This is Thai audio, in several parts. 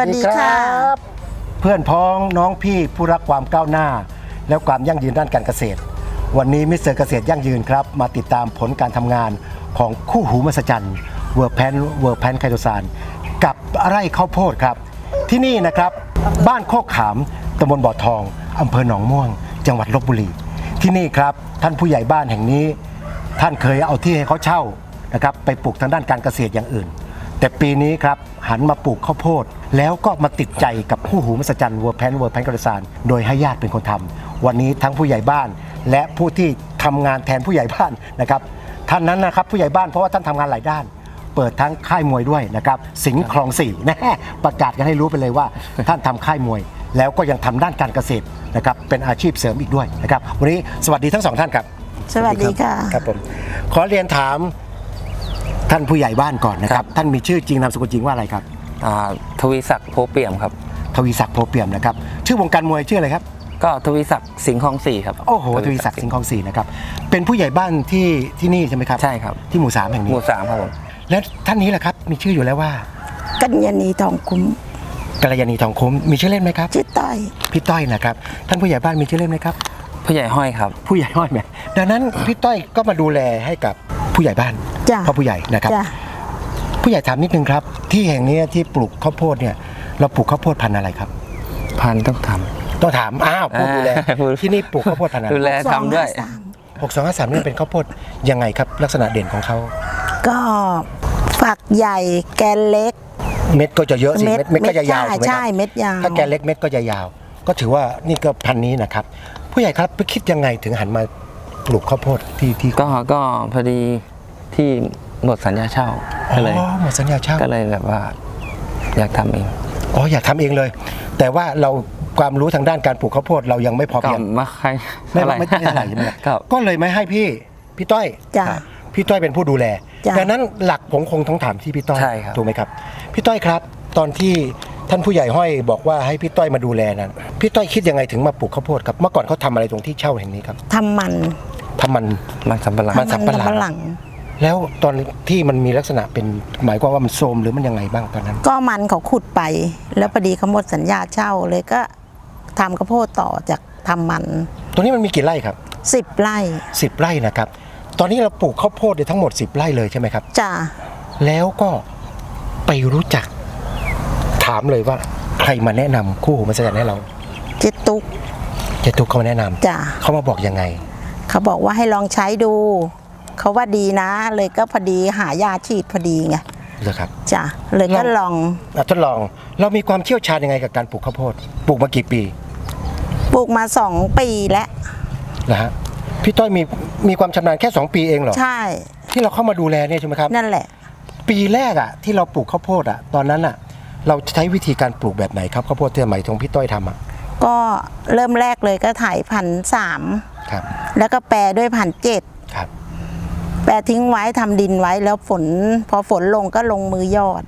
สวัสดีค่ะ รับเพื่อนพ้องน้องพี่ผู้รักความก้าวหน้า และความยั่งยืนด้านการเกษตร วันนี้มิสเตอร์เกษตรยั่งยืนครับ มาติดตามผลการทำงานของคู่หูมหัศจรรย์เวอร์แพนเวอร์แพนไคโตซานกับไร่ข้าวโพดครับ ที่นี่นะครับ บ้านโคกขามตำบลบ่อทองอำเภอหนองม่วง จังหวัดลบบุรี ที่นี่ครับท่านผู้ใหญ่บ้านแห่งนี้ ท่านเคยเอาที่ให้เขาเช่านะครับไปปลูกทางด้านการเกษตรอย่างอื่น แต่ปีนี้ครับหันมาปลูกข้าวโพด แล้วก็มาติดใจกับคู่หูมหัศจรรย์เวอร์แพนเวอร์แพนกระสานโดยให้ญาติเป็นคนทำวันนี้ทั้งผู้ใหญ่บ้าน และผู้ที่ทำงานแทนผู้ใหญ่บ้านนะครับท่านนั้นนะครับผู้ใหญ่บ้านเพราะว่าท่านทำงานหลายด้าน เปิดทั้งค่ายมวยด้วยนะครับสิงห์คลองสี่นะประกาศกันให้รู้ไปเลยว่า ท่านทำค่ายมวย แล้วก็ยังทำด้านการเกษตรนะครับเป็นอาชีพเสริมอีกด้วยนะครับวันนี้สวัสดีทั้งสองท่านครับ สวัสดีค่ะครับผมขอเรียนถาม ท่านผู้ใหญ่บ้านก่อนนะครับ ท่านมีชื่อจริงนามสกุลจริงว่าอะไรครับอ่าทวีศักดิ์โพเปี่ยมครับ ทวีศักดิ์โพเปี่ยมนะครับ ชื่อวงการมวยชื่ออะไรครับ ก็ทวีศักดิ์สิงห์คลองสี่ครับโอ้โหทวีศักดิ์สิงห์คลองสี่นะครับ เป็นผู้ใหญ่บ้านที่ที่นี่ใช่ไหมครับใช่ครับที่หมู่สามแห่งหนี้มู่สามครับผมและท่านนี้แหละครับมีชื่ออยู่แล้วว่า กัญญาณีทองคุ้มกัลยาณีทองคุ้มมีชื่อเล่นไหมครับชื่อต้อยพี่ต้อยนะครับ ท่านผู้ใหญ่บ้านมีชื่อเล่นไหมครับผู้ใหญ่ห้อยครับ ผู้ใหญ่ห้อยไหมดังนั้นพี่ต้อยก็มาดูแลให้กับ ผู้ใหญ่บ้านจ้ะ พ่อผู้ใหญ่นะครับ จ้ะผู้ใหญ่ถามนิดนึงครับ ที่แห่งนี้ที่ปลูกข้าวโพดเนี่ย เราปลูกข้าวโพดพันธุ์อะไรครับพันต้องท ต้องถามอ้าวผู้ดูแลอ่าผู้ที่นี่ปลูกข้าวโพดพันธุ์ำอะไรดูแลทำด้วย สองห้าสามหกสองห้าสามนี่เป็นข้าวโพดยังไงครับ ลักษณะเด่นของเขาก็ฝักใหญ่แกนเล็ก เม็ดก็จะเยอะสิเม็ดเม็ดก็จะยาวใช่ถูกไหมคใช่รับเม็ดยาว ถ้าแกนเล็กเม็ดก็จะยาว ก็ถือว่านี่ก็พันธุ์นี้นะครับ ผู้ใหญ่ครับไปคิดยังไงถึงหันมาปลูกข้าวโพดที่ที่ ก็ก็พอดี ที่หมดสัญญาเช่าก็เลยอ๋อหมดสัญญาเช่าก็เลยแบบว่า อยากทำเองอ๋ออยากทำเองเลย แต่ว่าเราความรู้ทางด้านการปลูกข้าวโพดเรายังไม่พอก็เพียงมาใครไม่ไม่ไม่เท่าไหร่ใช่ไหมครับ ก็เลยไม่ให้พี่พี่ต้อย จ้ะครับพี่ต้อยเป็นผู้ดูแลจ้ะ ดังนั้นหลักผมคงต้องถามที่พี่ต้อยใช่ครับ ถูกไหมครับ พี่ต้อยครับ ตอนที่ท่านผู้ใหญ่ห้อยบอกว่าให้พี่ต้อยมาดูแลนั้นพี่ต้อยคิดยังไงถึงมาปลูกข้าวโพดครับเมื่อก่อนเขาทำอะไรตรงที่เช่าแห่งนี้ครับทำมันทำมัน มันสำปะหลัง มั นสำปะหลังทำหลัง แล้วตอนที่มันมีลักษณะเป็นหมายความว่ามันโทรมหรือมันยังไงบ้างตอนนั้น ก็มันเขาขุดไป แล้วพอดีเขาหมดสัญญาเช่าเลยก็ทำข้าวโพดต่อจากทำมัน ตรงนี้มันมีกี่ไร่ครับสิบไร่สิบไร่นะครับ ตอนนี้เราปลูกข้าวโพดเนี่ยทั้งหมด 10 ไร่เลยใช่ไหมครับ จ้ะแล้วก็ไปรู้จัก ถามเลยว่าใครมาแนะนำคู่หูมาแสดงให้เราเจิตุกเจะทุกเขามาแนะนำจ้ะเขามาบอกยังไง เขาบอกว่าให้ลองใช้ดู เขาว่าดีนะ เลยก็พอดีหายาฉีดพอดีไงเหรอครับจ้ะเลยก็ลองลองอะทดลองเรามีความเชี่ยวชาญยังไงกับการปลูกข้าวโพดปลูกมากี่ปีปลูกมาสองปีแล้วนะฮะพี่ต้อยมีมีความชำนาญแค่ 2 ปีเองเหรอใช่ ที่เราเข้ามาดูแลเนี่ยใช่ไหมครับนั่นแหละ ปีแรกอะที่เราปลูกข้าวโพดอะตอนนั้นอะเราใช้วิธีการปลูกแบบไหนครับข้าวโพดที่สมัยของพี่ต้อยทำอะก็เริ่มแรกเลยก็ถ่ายพันสามครับแล้วก็แปรด้วยพันเจ็ดครับ แปรทิ้งไว้ทำดินไว้แล้วฝน พอฝนลงก็ลงมือหยอด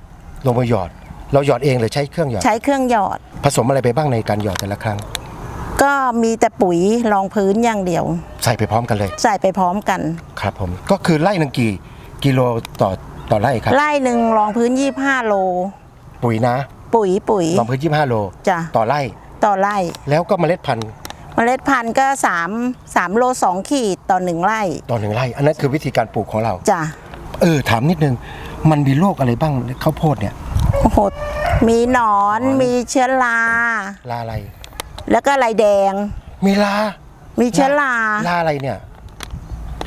ลงมาหยอด เราหยอดเองหรือใช้เครื่องหยอด ใช้เครื่องหยอด ผสมอะไรไปบ้างในการหยอดแต่ละครั้ง ก็มีแต่ปุ๋ยรองพื้นอย่างเดียว ใส่ไปพร้อมกันเลย ใส่ไปพร้อมกัน ครับผม ก็คือไร่หนึ่งกี่กิโลต่อต่อไร่ครับ ไร่หนึ่งรองพื้น25โล ปุ๋ยนะ ปุ๋ยปุ๋ยลองพื้น25โล จ้ะ ต่อไร่ ต่อไร่ แล้วก็เมล็ดพันธุ์ เมล็ดพันธุ์ก็3 3โล2ขีดต่อหนึ่งไร่ต่อหนึ่งไร่ อันนั้นคือวิธีการปลูกของเรา จ้ะเออ ถามนิดนึง มันมีโรคอะไรบ้างข้าวโพดเนี่ย โอ้โหมีหนอนมีเชื้อราลาอะไร แล้วก็ลายแดง มีลามีเชื้อราลาอะไรเนี่ย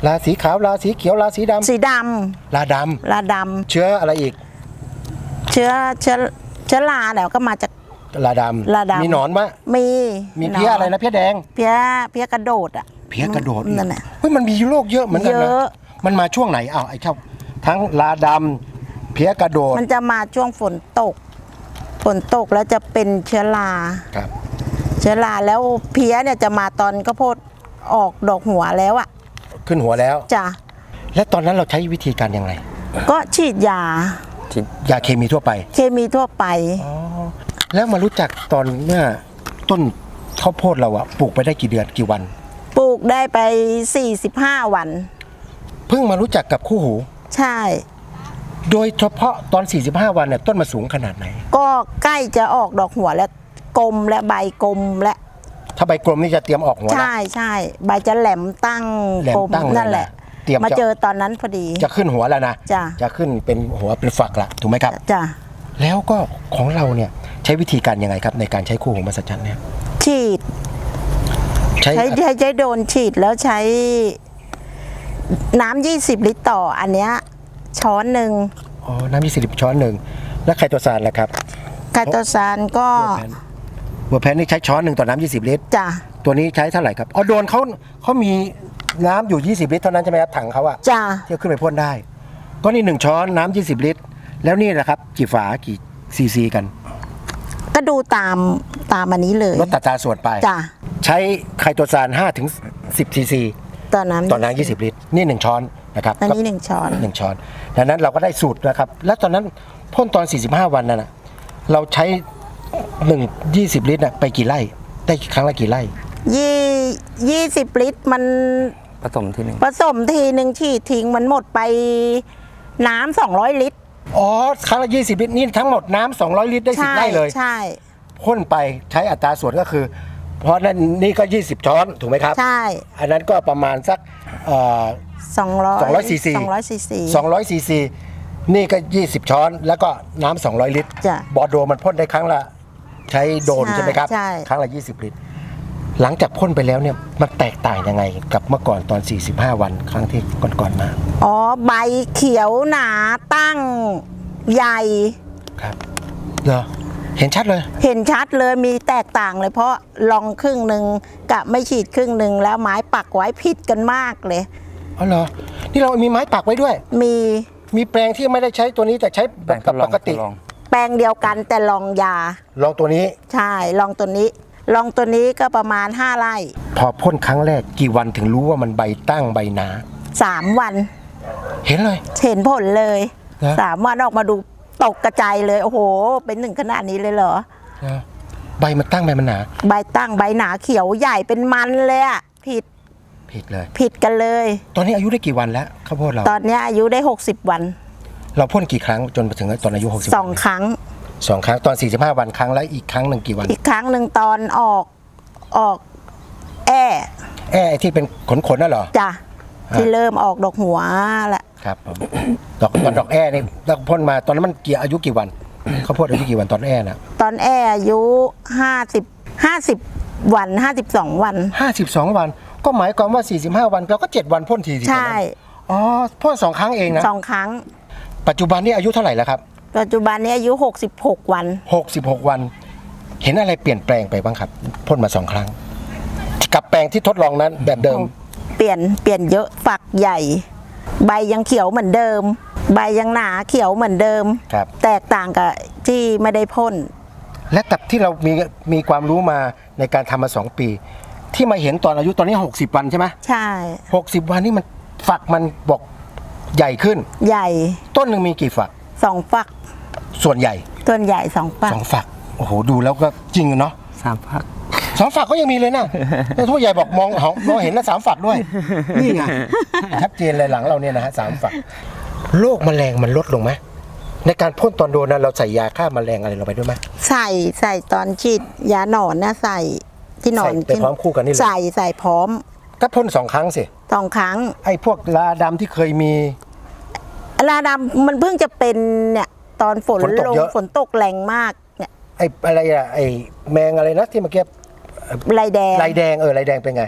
ลาสีขาวลาสีเขียวลาสีดำสีดลาดำลาดำเชื้ออะไรอีกำเชื้อเชื้อเชื้อราแล้วก็มาจาก ลาดำลาดำ มีหนอนมะมีมีเพี้ยอะไรนะเพี้ยแดง เพี้ยเพี้ยกระโดดอะเพี้ยกระโดดอีกนั่นแหละเฮ้ยมันมีโรคเยอะเหมือนกันนะเยอะมันมาช่วงไหนอ้าวไอ้เจ้าทั้งลาดำเพี้ยกระโดดมันจะมาช่วงฝนตก ฝนตกแล้วจะเป็นเชื้อราครับ เชื้อราแล้วเพี้ยเนี่ยจะมาตอนข้าวโพดออกดอกหัวแล้วอะ ขึ้นหัวแล้วจ้ะและตอนนั้นเราใช้วิธีการยังไงก็ฉีดยาที่ยาเคมีทั่วไป เคมีทั่วไป แล้วมารู้จักตอนเมื่อต้นข้าวโพดเราอะปลูกไปได้กี่เดือนกี่วัน ปลูกได้ไป 45 วัน เพิ่งมารู้จักกับคู่หู ใช่ โดยเฉพาะตอน 45 วันเนี่ยต้นมาสูงขนาดไหน ก็ใกล้จะออกดอกหัวแล้วกลมและใบกลมและ ถ้าใบกลมนี่จะเตรียมออกหัวแล้วใช่ใช่ใบจะแหลมตั้งแหลมกลมตั้งเลยนั่นแหละนะเตรียมมาจะเจอตอนนั้นพอดี จะขึ้นหัวแล้วนะ จ้ะ จะขึ้นเป็นหัวเป็นฝักละถูกไหมครับ จ้ะ แล้วก็ของเราเนี่ยใช้วิธีการยังไงครับในการใช้คู่หูมหัศจรรย์เนี่ยฉีด ใช้ใช้ใช้ใช้โดนฉีดแล้วใช้น้ำยี่สิบลิตรต่ออันเนี้ยช้อนหนึ่งอ๋อน้ำยี่สิบช้อนหนึ่งแล้วไคโตซานล่ะครับไคโตซานก็บัวแพนนี่ใช้ช้อนหนึ่งต่อน้ำยี่สิบลิตร จ้ะตัวนี้ใช้เท่าไหร่ครับอ๋อโดนเขาเขามีน้ำอยู่ 20 ลิตรเท่านั้นใช่ไหมครับถังเขาอะจ้ะที่เอาขึ้นไปพ่นได้ ก็นี่หนึ่งช้อนน้ำ20 ลิตร แล้วนี่นะครับกี่ฝากี่ซีซีกัน ก็ดูตามตามอันนี้เลยลดตัดตราส่วนไป จ้ะใช้ไคโตซาน5ถึง10ซีซีตอนนั้นต่อน้ำ20 ลิตร นี่ 1 ช้อนนะครับอันนี้หนึ่งช้อนหนึ่งช้อนดังนั้นเราก็ได้สูตรนะครับ แล้วตอนนั้นพ่นตอน 45 วันนั่นนะเราใช้1 20 ลิตรน่ะไปกี่ไร่ได้ครั้งละกี่ไร่ยี่ยี่สิบลิตรมันผสมที่หนึ่งผสมทีหนึ่งฉีดทิ้งมันหมดไปน้ำสองร้อยลิตร อ๋อครั้งละ20ลิตรนี่ทั้งหมดน้ำ200ลิตรได้ใช่10ไร่เลยใช่ พ่นไปใช้อัตราส่วนก็คือ เพราะนั่นนี่ก็ 20 ช้อนถูกไหมครับ ใช่อันนั้นก็ประมาณสักเอ่อ สองร้อย200 cc สองร้อยซีซี 200ซีซีนี่ก็ 20 ช้อน แล้วก็น้ำ200 ลิตร จ้ะบอร์โดมันพ่นได้ครั้งละ ใช้โดรนใช่ใช่ไหมครับ ใช่ ครั้งละ 20 ลิตร หลังจากพ่นไปแล้วเนี่ยมันแตกต่างยังไงกับเมื่อก่อนตอน 45 วันครั้งที่ก่อนๆมา อ๋อ ใบเขียวหนาตั้งใหญ่ ครับเหรอเห็นชัดเลย เห็นชัดเลยมีแตกต่างเลย เพราะลองครึ่งหนึ่งกับไม่ฉีดครึ่งหนึ่งแล้วไม้ปักไว้ผิดกันมากเลย อ๋อเหรอ นี่เรามีไม้ปักไว้ด้วย มีมีแปลงที่ไม่ได้ใช้ตัวนี้แต่ใช้แบแบ่บงทดลปองกติทดลองแปลงเดียวกันแต่ลองยา ลองตัวนี้ ใช่ ลองตัวนี้ ลองตัวนี้ก็ประมาณ 5 ไร่ พอพ่นครั้งแรกกี่วันถึงรู้ว่ามันใบตั้งใบหนา 3 วัน เห็นเลย เห็นผลเลยนะ สามวันออกมาดูตกกระจายเลย โอ้โห เป็นหนึ่งขนาดนี้เลยเหรอ นะใบมันตั้งใบมันหนา ใบตั้งใบหนาเขียวใหญ่เป็นมันเลยอะผิดผิดเลย ผิดกันเลย ตอนนี้อายุได้กี่วันแล้วข้าวโพดเรา ตอนเนี้ยอายุได้ 60 วันเราพ่นกี่ครั้งจนมาถึงตอนอายุ60สองครั้ง สองครั้งตอน 45 วันครั้งแล้วอีกครั้งหนึ่งกี่วันอีกครั้งหนึ่งตอนออกออก แอแอ้ไอ้ที่เป็นขนขนๆน่ะเหรอ จ้ะที่เริ่มออกดอกหัวแหละครับผมดอกตอนดอกแอ้นี่แล้วพ่นมาตอนนั้นมันกี่อายุกี่วันข้าวโพดอายุกี่วันตอนแอ้น่ะตอนแออายุ50 50วัน52วัน 52 วัน ก็หมายความว่า 45 วันเราก็ 7 วันพ่นทีสิใช่อ๋อพ่นสองครั้งเองนะ สองครั้ง ปัจจุบันนี้อายุเท่าไหร่แล้วครับ ปัจจุบันนี้อายุ 66 วัน 66 วัน เห็นอะไรเปลี่ยนแปลงไปบ้างครับพ่นมาสองครั้ง กับแปลงที่ทดลองนั้นแบบเดิม เปลี่ยนเปลี่ยนเยอะฝักใหญ่ ใบยังเขียวเหมือนเดิม ใบยังหนาเขียวเหมือนเดิม ครับ แตกต่างกับที่ไม่ได้พ่น และกับที่เรามีมีความรู้มาในการทำมา2ปี ที่มาเห็นตอนอายุตอนนี้ 60 วันใช่ไหมใช่60วันนี่มันฝักมันบอกใหญ่ขึ้น ใหญ่ต้นหนึ่งมีกี่ฝัก สองฝัก ส่วนใหญ่ต้นใหญ่สองฝักสองฝักโอ้โหดูแล้วก็จริงอะเนาะสามพักสองฝักก็ยังมีเลยนะแล้วทั่วใหญ่บอกมองหมองเห็นแล้วสามฝักด้วยนี่ไงชัดเจนเลยหลังเราเนี่ยนะฮะสามฝักโรคแมลงมันลดลงไหมในการพ่นตอนโดนนั้นเราใส่ยาฆ่าแมลงอะไรลงไปด้วยไหมใส่ใส่ตอนฉีดยาหนอนนะใส่ที่หนอนใส่ไปพร้อมคู่กันนี่เลยใส่ใส่พร้อมก็พ่นสองครั้งสิสองครั้งไอ้พวกลาดำที่เคยมี ลาดำมันเพิ่งจะเป็นเนี่ยตอนฝนฝนตกลงเยอะ ฝนตกแรงมากเนี่ยไอ้อะไรอะไอ้แมงอะไรนะที่เมื่อกี้ลายแดง ลายแดงเออลายแดงเป็นไง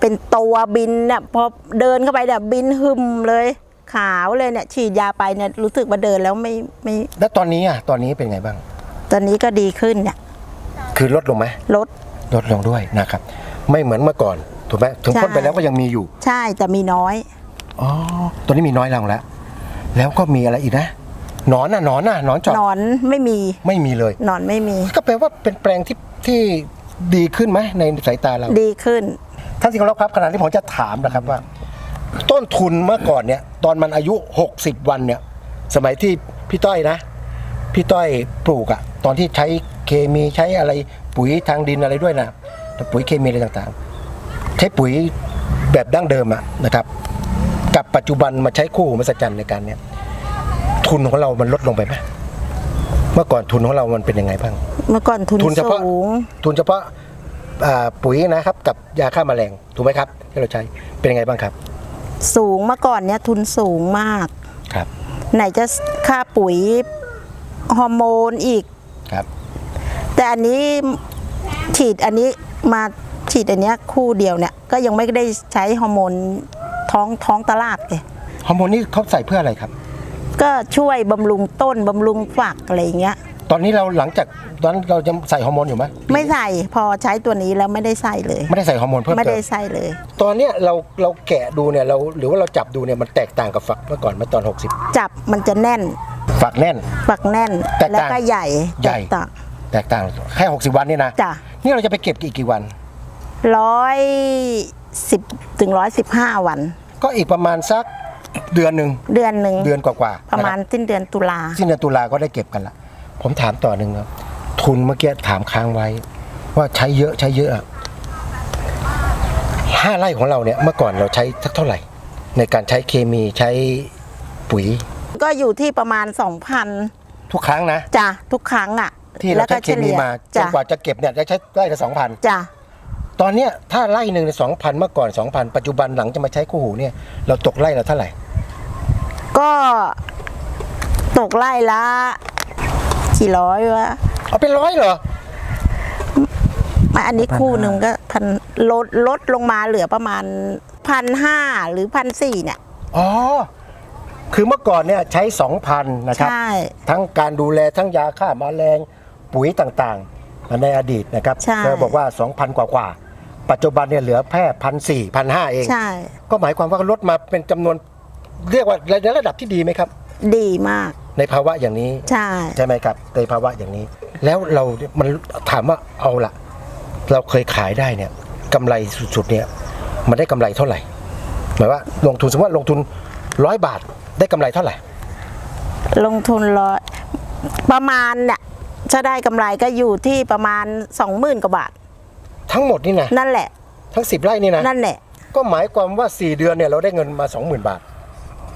เป็นตัวบินเนี่ยพอเดินเข้าไปเนี่ยบินหึมเลย ขาวเลยเนี่ยฉีดยาไปเนี่ยรู้สึกว่าเดินแล้วไม่ไม่แล้วตอนนี้อะตอนนี้เป็นไงบ้าง ตอนนี้ก็ดีขึ้นเนี่ยคือลดลงไหมลด ลดลงด้วยนะครับ ไม่เหมือนเมื่อก่อนถูกไหมถึงใช่ พ่นไปแล้วก็ยังมีอยู่ใช่แต่มีน้อย อ๋อตัวนี้มีน้อยลงแล้ว แล้วก็มีอะไรอีกนะหนอนน่ะหนอนน่ะหนอนเจาะนอนไม่มีไม่มีเลยนอนไม่มี ก็แปลว่าเป็นแปลงที่ที่ดีขึ้นไหมในสายตาเรา ดีขึ้น ท่านที่เคารพครับขณะที่ผมจะถามนะครับว่า ต้นทุนเมื่อก่อนเนี่ย ตอนมันอายุ 60 วันเนี่ย สมัยที่พี่ต้อยนะ พี่ต้อยปลูกอะตอนที่ใช้เคมีใช้อะไรปุ๋ยทางดินอะไรด้วยนะแต่ปุ๋ยเคมีอะไรต่างๆ ใช้ปุ๋ยแบบดั้งเดิมอะนะครับ กับปัจจุบันมาใช้คู่หูมหัศจรรย์ในการเนี่ยทุนของเรามันลดลงไปไหมเมื่อก่อนทุนของเรามันเป็นยังไงบ้าง เมื่อก่อนทุนทุนเฉพาะ สูง ทุนเฉพาะอ่าปุ๋ยนะครับ กับยาฆ่าแมลงถูกไหมครับ ที่เราใช้เป็นยังไงบ้างครับสูงเมื่อก่อนเนี้ยทุนสูงมาก ครับไหนจะค่าปุ๋ยฮอร์โมนอีก ครับ แต่อันนี้ฉีดอันนี้มาฉีดอันเนี้ยคู่เดียวเนี่ยก็ยังไม่ได้ใช้ฮอร์โมน ท้องท้องตลาดเลยฮอร์โมนนี่เขาใส่เพื่ออะไรครับ ก็ช่วยบำรุงต้นบำรุงฝักอะไรอย่างเงี้ย ตอนนี้เราหลังจากตอนนั้นเราจะใส่ฮอร์โมนอยู่ไหมไม่ใส่พอใช้ตัวนี้แล้วไม่ได้ใส่เลย ไม่ได้ใส่ฮอร์โมนเพิ่มไม่เติได้มใส่เลย ตอนเนี้ยเราเราแกะดูเนี่ยเราหรือว่าเราจับดูเนี่ยมันแตกต่างกับฝักเมื่อก่อนเมื่อตอน จับมันจะแน่น60 ฝักแน่น ฝักแน่นแตกต่างแล้วก็ใหญ่ใหญ่ แตกต่างแตกต่างแค่ 60 วันนี่นะจ้ะนี่เราจะไปเก็บกี่กี่วัน ร้อยสิบถึงร้อยสิบห้าวัน ก็อีกประมาณสักเดือนหนึ่งเดือนหนึ่งเดือนกว่าๆประมาณนคบสิ้นเดือนตุลาสิ้นเดือนตุลาก็ได้เก็บกันละผมถามต่อหนึ่งครับทุนเมื่อกี้ถามค้างไว้ ว่าใช้เยอะใช้เยอะอะห้าไร่ของเราเนี่ยเมื่อก่อนเราใช้สักเท่าไหร่ ในการใช้เคมีใช้ปุ๋ย ก็อยู่ที่ประมาณสองพันทุกครั้งนะจ้ะทุกครั้งอะที่เราใช้เคมีมาจนจ้ะกว่าจะเก็บเนี่ยจะใช้ไร่ละสองพัน จ้ะ ตอนเนี้ยถ้าไร่หนึ่งในสองพันเมื่อก่อนสองพันปัจจุบันหลังจะมาใช้คู่หูเนี่ยเราตกไร่ละเท่าไหร่ ก็ตกไล่ละกี่ร้อยวะเอาเป็นร้อยเหรอ มาอันนี้คู่หนึ่งก็พันลดลดลงมาเหลือประมาณพันห้าหรือพันสี่เนี่ย อ๋อ คือเมื่อก่อนเนี่ยใช้สองพันนะครับ ใช่ ทั้งการดูแลทั้งยาฆ่าแมลงปุ๋ยต่างๆ ในอดีตนะครับใช่ เธอบอกว่า 2,000 กว่ากว่าๆ ปัจจุบันเนี่ยเหลือแค่พันสี่พันห้าเอง ใช่ ก็หมายความว่าลดมาเป็นจำนวนเรียกว่าในระดับที่ดีไหมครับ ดีมาก ในภาวะอย่างนี้ใช่ ใช่ไหมครับ ในภาวะอย่างนี้ แล้วเรา มันถามว่าเอาละเราเคยขายได้เนี่ยกำไรสุดๆเนี่ย มันได้กำไรเท่าไหร่ หมายว่าลงทุนสมมติว่าลงทุนร้อยบาทได้กำไรเท่าไหร่ ลงทุนร้อยประมาณเนี่ยจะได้กำไรก็อยู่ที่ประมาณสองหมื่นกว่าบาท ทั้งหมดนี่นะนั่นแหละ ทั้ง10ไร่นี่นะนั่นแหละ ก็หมายความว่า4เดือนเนี่ยเราได้เงินมา20,000บาท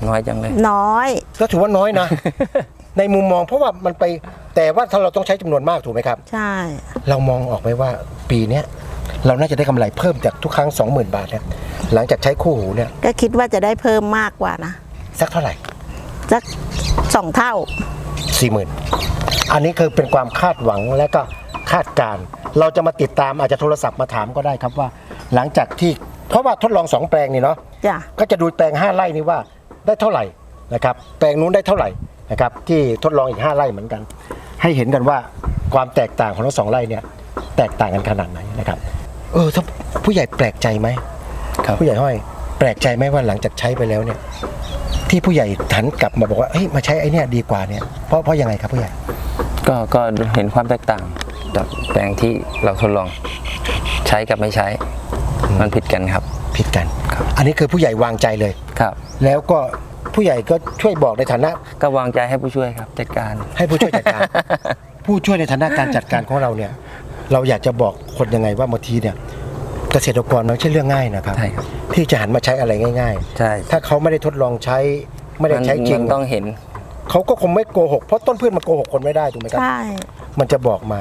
น้อยจังเลย น้อย ก็ถือว่าน้อยนะ ในมุมมองเพราะว่ามันไปแต่ว่าถ้าเราต้องใช้จำนวนมากถูกไหมครับ ใช่ เรามองออกไหมว่าปีเนี้ยเราน่าจะได้กำไรเพิ่มจากทุกครั้ง 20,000 บาทเนี่ยหลังจากใช้คู่หูเนี่ยก็คิดว่าจะได้เพิ่มมากกว่านะสักเท่าไหร่สักสองเท่าสี่หมื่นอันนี้คือเป็นความคาดหวังและก็คาดการณ์ เราจะมาติดตามอาจจะโทรศัพท์มาถามก็ได้ครับว่า หลังจากที่เพราะว่าทดลองสองแปลงนี่เนาะจ้ะ ก็จะดูแปลง5ไร่นี้ว่าได้เท่าไหร่นะครับแปลงนู้นได้เท่าไหร่นะครับที่ทดลองอีก5ไร่เหมือนกัน ให้เห็นกันว่าความแตกต่างของทั้งสองไร่เนี่ยแตกต่างกันขนาดไหนนะครับเออถ้าผู้ใหญ่แปลกใจไหม ครับผู้ใหญ่ห้อยแปลกใจไหมว่าหลังจากใช้ไปแล้วเนี่ย ที่ผู้ใหญ่หันกลับมาบอกว่าเฮ้ยมาใช้ไอ้เนี่ยดีกว่าเนี่ยเพราะเพราะยังไงครับผู้ใหญ่ก็ก็เห็นความแตกต่างจาก แปลงที่เราทดลองใช้กับไม่ใช้ มันผิดกันครับ ผิดกันครับอันนี้คือผู้ใหญ่วางใจเลย ครับ แล้วก็ผู้ใหญ่ก็ช่วยบอกในฐานะ ก็วางใจให้ผู้ช่วยครับจัดการให้ผู้ช่วยจัดการ ผู้ช่วยในฐานะการจัดการของเราเนี่ย เราอยากจะบอกคนยังไงว่าบางทีเนี่ยเกษตรกรมันไม่ใช่เรื่องง่ายนะครับ ใช่ครับที่จะหันมาใช้อะไรง่าย ใช่ๆ ถ้าเขาไม่ได้ทดลองใช้ไม่ได้ใช้จริงมันต้องเห็น เขาก็คงไม่โกหกเพราะต้นพืชมันโกหกคนไม่ได้ถูกไหมครับ ใช่ มันจะบอกมา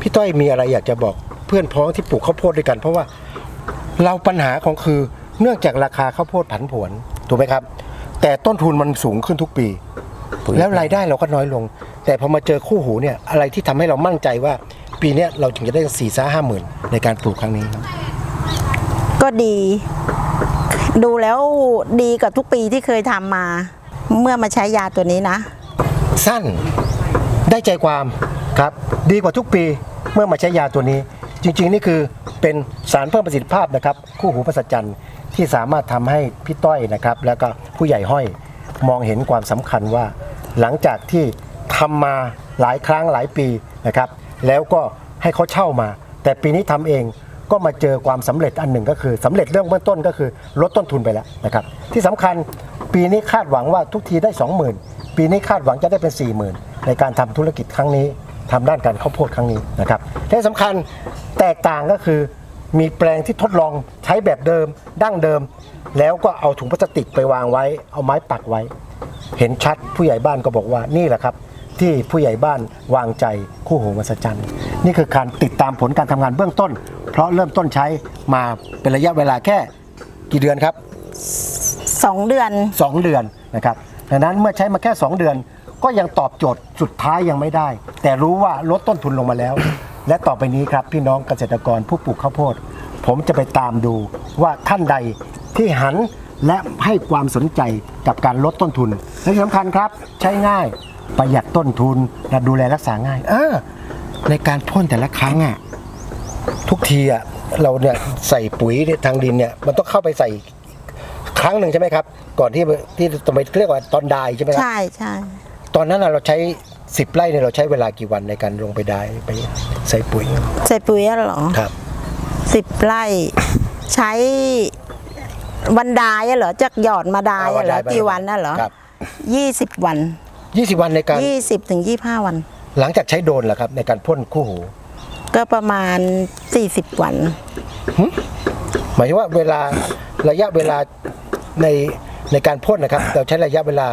พี่ต้อยมีอะไรอยากจะบอกเพื่อนพ้องที่ปลูกข้าวโพดด้วยกัน เพราะว่าเราปัญหาของคือเนื่องจากราคาข้าวโพดผันผวนถูกไหมครับ แต่ต้นทุนมันสูงขึ้นทุกปีปุ๋ยแล้วรายได้เราก็น้อยลง แต่พอมาเจอคู่หูเนี่ยอะไรที่ทำให้เรามั่นใจว่า ปีเนี้ยเราถึงจะได้สี่ซ่าห้าหมื่นในการปลูกครั้งนี้ครับก็ดี ดูแล้วดีกว่าทุกปีที่เคยทำมา เมื่อมาใช้ยาตัวนี้นะ สั้นได้ใจความ ครับดีกว่าทุกปีเมื่อมาใช้ยาตัวนี้ จริง ๆ นี่คือเป็นสารเพิ่มประสิทธิภาพนะครับ คู่หูประสัจจันทร์ที่สามารถทำให้พี่ต้อยนะครับ แล้วก็ผู้ใหญ่ห้อยมองเห็นความสำคัญว่า หลังจากที่ทำมาหลายครั้งหลายปีนะครับ แล้วก็ให้เขาเช่ามา แต่ปีนี้ทำเองก็มาเจอความสำเร็จอันหนึ่งก็คือสำเร็จเรื่องเบื้องต้นก็คือลดต้นทุนไปแล้วนะครับ ที่สำคัญปีนี้คาดหวังว่าทุกทีได้ 20,000 ปีนี้คาดหวังจะได้เป็น 40,000 ในการทำธุรกิจครั้งนี้ ทำด้านการข้าวโพดครั้งนี้นะครับที่สำคัญแตกต่างก็คือมีแปลงที่ทดลองใช้แบบเดิมดั้งเดิม แล้วก็เอาถุงพลาสติกไปวางไว้ เอาไม้ปักไว้ เห็นชัดผู้ใหญ่บ้านก็บอกว่านี่แหละครับที่ผู้ใหญ่บ้านวางใจคู่หูมหัศจรรย์นี่คือการติดตามผลการทำงานเบื้องต้น เพราะเริ่มต้นใช้มาเป็นระยะเวลาแค่กี่เดือนครับสองเดือน 2 เดือนนะครับดังนั้นเมื่อใช้มาแค่ 2 เดือน ก็ยังตอบโจทย์สุดท้ายยังไม่ได้ แต่รู้ว่าลดต้นทุนลงมาแล้ว และต่อไปนี้ครับพี่น้องเกษตรกรผู้ปลูกข้าวโพด ผมจะไปตามดูว่าท่านใดที่หันและให้ความสนใจกับการลดต้นทุนและที่สำคัญครับ ใช้ง่ายประหยัดต้นทุนและดูแลรักษาง่าย เออ ในการพ่นแต่ละครั้งอะทุกทีอะเราเนี่ยใส่ปุ๋ยทางดินเนี่ยมันต้องเข้าไปใส่ครั้งหนึ่งใช่ไหมครับ ก่อนที่ที่จะไปเรียกว่าตอนดายใช่ไหมครับใช่ใช่ ตอนนั้นน่ะเราใช้สิบไร่เนี่ยเราใช้เวลากี่วันในการลงไปดายไปใส่ปุ๋ยใส่ปุ๋ยอะเหรอครับสิบไร่ใช้วันดายอะเหรอจากหยอดมาดายอะเหรอกี่วันน่ะเหรอครับยี่สิบวันยี่สิบวันในการยี่สิบถึงยี่ห้าวัน หลังจากใช้โดรนเหรอครับในการพ่นคู่หู ก็ประมาณสี่สิบวันหมายถึงว่าเวลาระยะเวลาในในการพ่นนะครับ เราใช้ระยะเวลา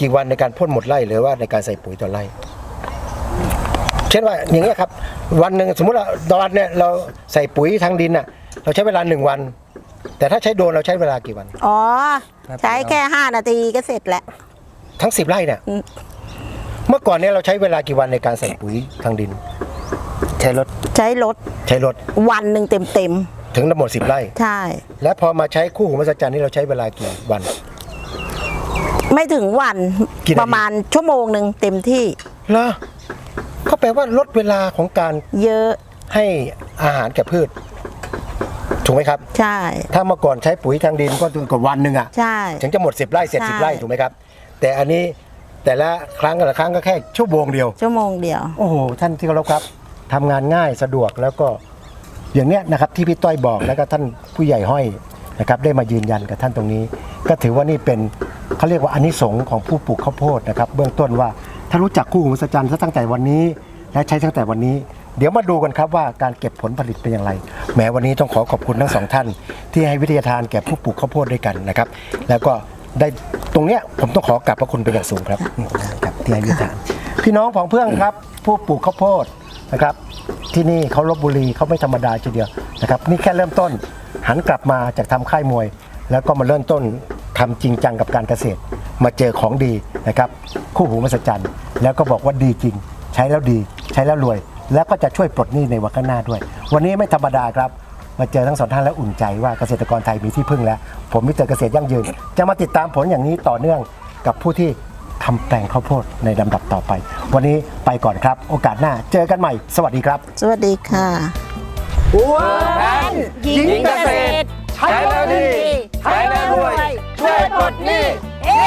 กี่วันในการพ่นหมดไร่หรือว่าในการใส่ปุ๋ยต่อไร่ เช่นว่าอย่างเงี้ยครับ วันหนึ่งสมมติว่าตอนเนี่ยเราใส่ปุ๋ยทางดินน่ะ เราใช้เวลาหนึ่งวัน แต่ถ้าใช้โดรนเราใช้เวลากี่วัน อ๋อครับใช้แค่ห้านาทีก็เสร็จแล้ว ทั้งสิบไร่เนี่ยอืมเมื่อก่อนเนี่ยเราใช้เวลากี่วันในการใส่ปุ๋ยทางดิน ใช้รถใช้รถใช้รถวันหนึ่งเต็มเต็มถึงทั้งหมดสิบไร่ๆใช่ และพอมาใช้คู่หูมหัศจรรย์นี่เราใช้เวลากี่วัน ไม่ถึงวันกี่นาที ประมาณชั่วโมงหนึ่งเต็มที่เหรอก็แปลว่าลดเวลาของการเยอะให้อาหารแก่พืช ถูกไหมครับ ใช่ ถ้าเมื่อก่อนใช้ปุ๋ยทางดินก็ถึงกว่าวันหนึ่งอะใช่ ถึงจะหมดสิบไร่เสร็จใช่ สิบไร่ถูกไหมครับ แต่อันนี้แต่ละครั้งแต่ละครั้งก็แค่ชั่วโมงเดียว ชั่วโมงเดียว โอ้โหท่านที่เคารพครับทำงานง่ายสะดวกแล้วก็อย่างเนี้ยนะครับที่พี่ต้อยบอกแล้วก็ท่านผู้ใหญ่ห้อยนะครับได้มายืนยันกับท่านตรงนี้ ก็ถือว่านี่เป็น เขาเรียกว่าอานิสงส์ของผู้ปลูกข้าวโพดนะครับ เบื้องต้นว่าถ้ารู้จักคู่หูมหัศจรรย์ซะตั้งแต่วันนี้ และใช้ตั้งแต่วันนี้ เดี๋ยวมาดูกันครับว่าการเก็บผลผลิตเป็นอย่างไรแม้วันนี้ต้องขอขอบคุณทั้งสองท่าน ที่ให้วิทยาทานแก่ผู้ปลูกข้าวโพดด้วยกันนะครับ แล้วก็ได้ตรงเนี้ยผมต้องขอกราบพระคุณเป็นอย่างสูงครับนี่ครับที่ให้วิทยาทาน พี่น้องของเพื่อนครับ ผู้ปลูกข้าวโพดนะครับ ที่นี่เขาลบบุรีเขาไม่ธรรมดาทีเดียวนะครับ นี่แค่เริ่มต้นหันกลับมาจากทำค่ายมวย แล้วก็มาเริ่มต้น ทำจริงจังกับการเกษตร มาเจอของดีนะครับ คู่หูมหัศจรรย์ แล้วก็บอกว่าดีจริง ใช้แล้วดี ใช้แล้วรวย แล้วก็จะช่วยปลดหนี้ในวันข้างหน้าด้วย วันนี้ไม่ธรรมดาครับ มาเจอทั้งสองท่านแล้วอุ่นใจว่าเกษตรกรไทยมีที่พึ่งแล้ว ผมมิสเตอร์เกษตรยั่งยืน จะมาติดตามผลอย่างนี้ต่อเนื่องกับผู้ที่ทำแปลงข้าวโพดในลำดับต่อไป วันนี้ไปก่อนครับ โอกาสหน้าเจอกันใหม่ สวัสดีครับ สวัสดีค่ะหญิงเกษตร ใช้แล้วดีใช้แล้วรวยช่วยปลดหนี้เฮ้